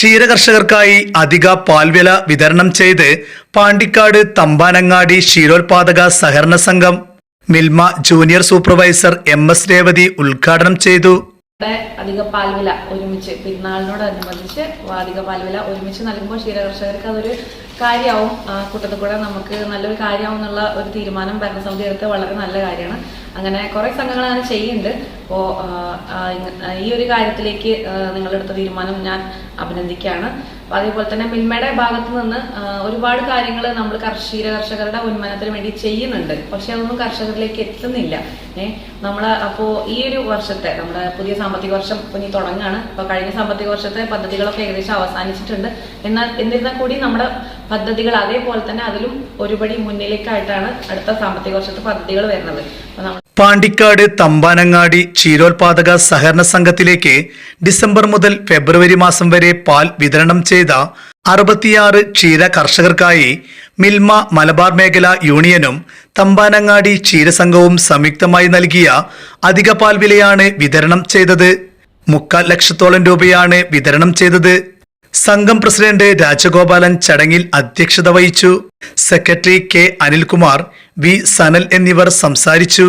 ക്ഷീരകർഷകർക്കായി അധിക പാൽവില വിതരണം ചെയ്ത് പാണ്ടിക്കാട് തമ്പാനങ്ങാടി ക്ഷീരോത്പാദക സഹകരണ സംഘം Milma junior supervisor M S Revathi ഉദ്ഘാടനം ചെയ്തു. അധിക പാൽവില ഒരുമിച്ച് പെരുന്നാളിനോടനുബന്ധിച്ച് അധിക പാൽവില ഒരുമിച്ച് നൽകുമ്പോൾ ക്ഷീരകർഷകർക്ക് അതൊരു കാര്യമാവും കൂട്ടത്തിൽ കൂടെ നമുക്ക് നല്ലൊരു കാര്യമാവും എന്നുള്ള ഒരു തീരുമാനം ഭരണസമിതി എടുത്ത് വളരെ നല്ല കാര്യമാണ്. അങ്ങനെ കുറെ സംഘങ്ങൾ അങ്ങനെ ചെയ്യുന്നുണ്ട്. അപ്പോൾ ഈ ഒരു കാര്യത്തിലേക്ക് നിങ്ങളെടുത്ത തീരുമാനം ഞാൻ അഭിനന്ദിക്കുകയാണ്. അതേപോലെ തന്നെ മിൽമയുടെ ഭാഗത്ത് നിന്ന് ഒരുപാട് കാര്യങ്ങൾ നമ്മൾ കർഷീര കർഷകരുടെ ഉന്മനത്തിന് വേണ്ടി ചെയ്യുന്നുണ്ട്. പക്ഷെ അതൊന്നും കർഷകരിലേക്ക് എത്തുന്നില്ല. ഏഹ് നമ്മൾ അപ്പോൾ ഈ ഒരു വർഷത്തെ നമ്മുടെ പുതിയ സാമ്പത്തിക വർഷം ഇനി തുടങ്ങാണ്. അപ്പൊ കഴിഞ്ഞ സാമ്പത്തിക വർഷത്തെ പദ്ധതികളൊക്കെ ഏകദേശം അവസാനിച്ചിട്ടുണ്ട്. എന്നാൽ എന്നിരുന്നാൽ കൂടി നമ്മുടെ പദ്ധതികൾ അതേപോലെ തന്നെ അതിലും ഒരുപടി മുന്നിലേക്കായിട്ടാണ് അടുത്ത സാമ്പത്തിക വർഷത്തെ പദ്ധതികൾ വരുന്നത്. അപ്പൊ നമ്മൾ പാണ്ടിക്കാട് തമ്പാനങ്ങാടി ക്ഷീരോത്പാദക സഹകരണ സംഘത്തിലേക്ക് ഡിസംബർ മുതൽ ഫെബ്രുവരി മാസം വരെ പാൽ വിതരണം ചെയ്ത അറുപത്തിയാറ് ക്ഷീര കർഷകർക്കായി മിൽമ മലബാർ മേഖല യൂണിയനും തമ്പാനങ്ങാടി ക്ഷീരസംഘവും സംയുക്തമായി നൽകിയ അധിക പാൽ വിലയാണ് വിതരണം ചെയ്തത്. മുക്കാൽ ലക്ഷത്തോളം രൂപയാണ് വിതരണം ചെയ്തത്. സംഘം പ്രസിഡന്റ് രാജഗോപാലൻ ചടങ്ങിൽ അധ്യക്ഷത വഹിച്ചു. Secretary K Anilkumar V Sanal എന്നിവർ സംസാരിച്ചു.